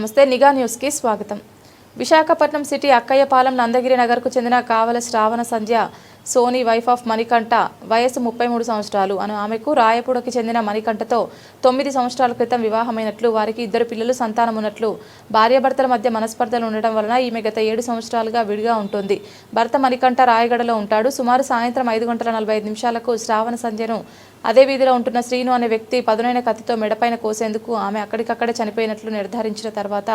నమస్తే నిఘా న్యూస్కి స్వాగతం. విశాఖపట్నం సిటీ అక్కయ్యపాలెం నందగిరి నగర్కు చెందిన కావల శ్రావణ సంధ్య సోనీ వైఫ్ ఆఫ్ మణికంఠ వయసు ముప్పై మూడు సంవత్సరాలు అను ఆమెకు రాయపూడకి చెందిన మణికంఠతో తొమ్మిది సంవత్సరాల క్రితం వివాహమైనట్లు వారికి ఇద్దరు పిల్లలు సంతానం ఉన్నట్లు భార్యాభర్తల మధ్య మనస్పర్ధలు ఉండటం వలన ఈమె గత ఏడు సంవత్సరాలుగా విడిగా ఉంటుంది. భర్త మణికంఠ రాయగడలో ఉంటాడు. సుమారు సాయంత్రం ఐదు గంటల నలభై ఐదు నిమిషాలకు శ్రావణ సంధ్యను అదే వీధిలో ఉంటున్న శ్రీను అనే వ్యక్తి పదునైన కత్తితో మెడపైన కోసేందుకు ఆమె అక్కడికక్కడే చనిపోయినట్లు నిర్ధారించిన తర్వాత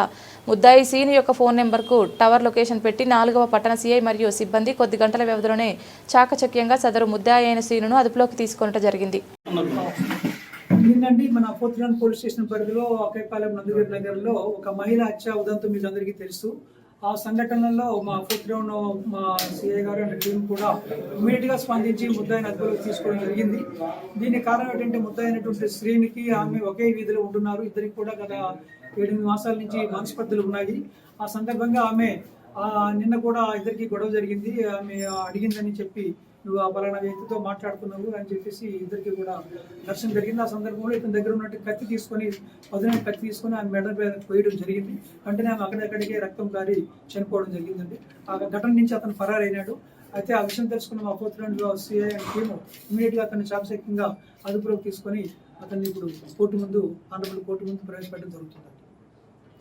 ముద్దాయి సీను యొక్క ఫోన్ నెంబర్కు టవర్ లొకేషన్ పెట్టి నాలుగవ పట్టణ సీఐ మరియు సిబ్బంది కొద్ది గంటల వ్యవధిలోనే చాకచక్యంగా సదరు ముద్దాయి అయిన సీనును అదుపులోకి తీసుకొనటం జరిగింది. ఏంటంటే మన పోతిరాన్ పోలీస్ స్టేషన్ పరిధిలో అక్కైపాలెం నందిగిరి నగర్లో ఒక మహిళ హత్య ఉదంతం మీకు అందరికీ తెలుసు. ఆ సంఘటనలో మా ఫోర్త్ మా సిఐ గారు అండ్ టీం కూడా ఇమీడియట్గా స్పందించి ముద్దాయిన అదుపులోకి తీసుకోవడం జరిగింది. దీనికి కారణం ఏంటంటే ముద్దాయినటువంటి శ్రీనికి ఆమె ఒకే వీధిలో ఉంటున్నారు. ఇద్దరికి కూడా గత ఏడెనిమిది మాసాల నుంచి మనస్పర్ధలు ఉన్నాయి. ఆ సందర్భంగా ఆమె నిన్న కూడా ఇద్దరికి గొడవ జరిగింది. ఆమె అడిగిందని చెప్పి నువ్వు ఆ పలానా వ్యక్తితో మాట్లాడుతున్నావు అని చెప్పేసి ఇద్దరికి కూడా దర్శనం జరిగింది. ఆ సందర్భంలో ఇతని దగ్గర ఉన్నట్టు కత్తి తీసుకొని పదునైన కత్తి తీసుకొని ఆమె మెడ మీద పోయడం జరిగింది. వెంటనే ఆమె అక్కడక్కడికే రక్తం కారి చనిపోవడం జరిగిందండి. ఆ ఘటన నుంచి అతను ఫరారైనాడు అయితే ఆ విషయం తెలుసుకున్న మా పోతులండి సిఐ అండ్ టీము ఇమీడియట్గా అతన్ని చాపశక్యంగా అదుపులోకి తీసుకొని అతన్ని ఇప్పుడు కోర్టు ముందు ఆనరబుల్ కోర్టు ముందు ప్రవేశపెట్టడం జరుగుతుంది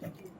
థ్యాంక్ యూ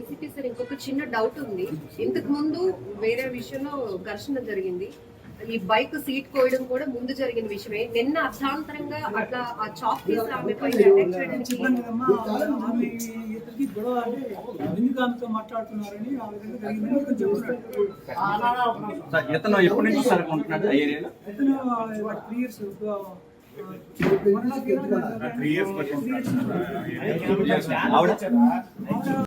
ఏసీపీ సార్ ఇంకొక చిన్న డౌట్ ఉంది. ఇంతకు ముందు వేరే విషయంలో ఘర్షణ జరిగింది. ఈ బైక్ సీట్ కోయడం కూడా ముందు జరిగిన విషయమే. నిన్న అర్థాంతరంగా అట్లా ఆ చాక్ తీసి ఆమె పైన అటాక్ చేయడానికి ఇతను ఎప్పటి నుంచి సార్ ఉంటున్నాడు ఏరియాలో? ఇతను త్రీ ఇయర్స్